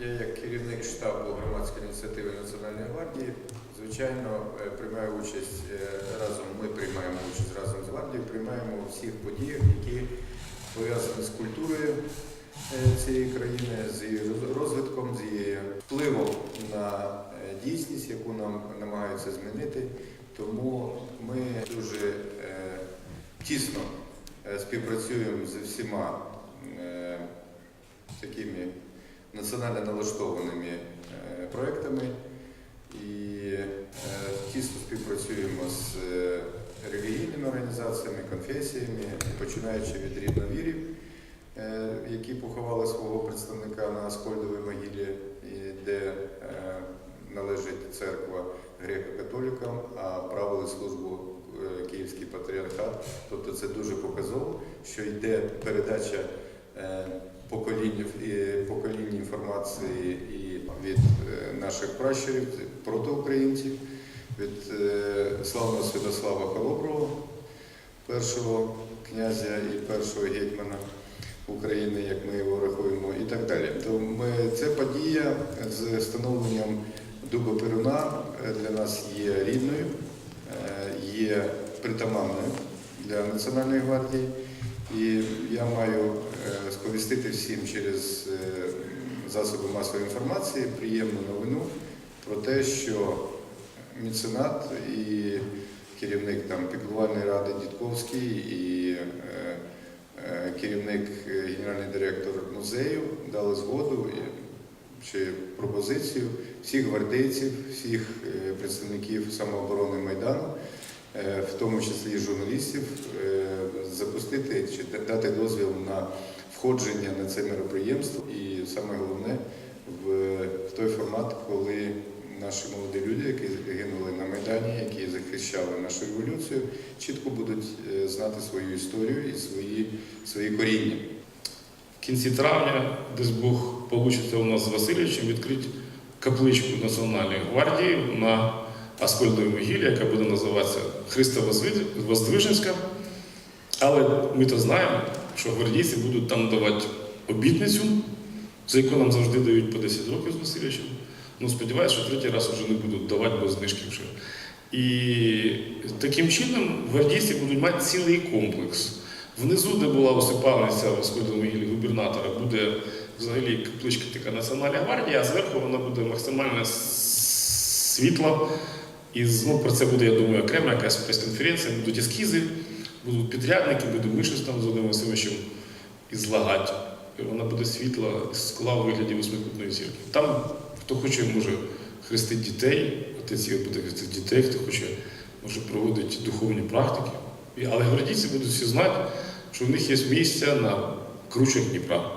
Я як керівник штабу громадської ініціативи Національної гвардії, звичайно, е, приймаю участь е, разом. Ми приймаємо участь разом з гвардією, приймаємо всіх подіях, які пов'язані з культурою е, цієї країни, з її розвитком, з її впливом на дійсність, яку нам намагаються змінити. Тому ми дуже тісно співпрацюємо з всіма е, такими національно налаштованими е, проектами і е, тісно співпрацюємо з е, релігійними організаціями, конфесіями, починаючи від рідновірів, е, які поховали свого представника на Аскольдовій могилі, де належить церква греко-католикам, а правили службу Київський патріархат. Тобто це дуже показово, що йде передача поколінь, поколінь інформації і від е, наших пращурів проти українців, від е, славного Святослава Холоброва, першого князя і першого гетьмана України, як ми його рахуємо, і так далі. То ми, це подія з встановленням дуба Перуна е, для нас є рідною, е, є притаманною для Національної гвардії. І я маю е, сповістити всім через е, засоби масової інформації приємну новину про те, що меценат і керівник там піклувальної ради Дідковський і е, е, керівник, генеральний директор музею дали згоду чи пропозицію всіх гвардейців, всіх представників самооборони Майдану в тому числі журналістів, запустити чи дати дозвіл на входження на це мероприємство. І саме головне в, той формат, коли наші молоді люди, які гинули на Майдані, які захищали нашу революцію, чітко будуть е, знати свою історію і свої, свої коріння. В кінці травня, десь Бог вийде у нас з Васильовичем відкрити капличку Національної гвардії на Аскольдовій могилі, яка буде називатися Христа Воздвиженська. Але ми то знаємо, що гвардійці будуть там давати обітницю, за яку нам завжди дають по 10 років з Васильовичем. Ну, сподіваюся, що третій раз вже не будуть давати без знижки вже. І таким чином гвардійці будуть мати цілий комплекс. Внизу, де була усипальниця в Сходовій могилі губернатора, буде взагалі капличка така Національна гвардія, а зверху вона буде максимально світла. І ну, про це буде, я думаю, окрема якась прес-конференція, будуть ескізи, будуть підрядники, буде ми щось там з Володимиром Васильовичем. І Вона буде світла скла у вигляді восьмикутної зірки. Там, хто хоче, може хрестити дітей, отець його буде хрестити дітей, хто хоче, може проводити духовні практики. Але гвардійці будуть всі знати, що в них є місце на кручах Дніпра.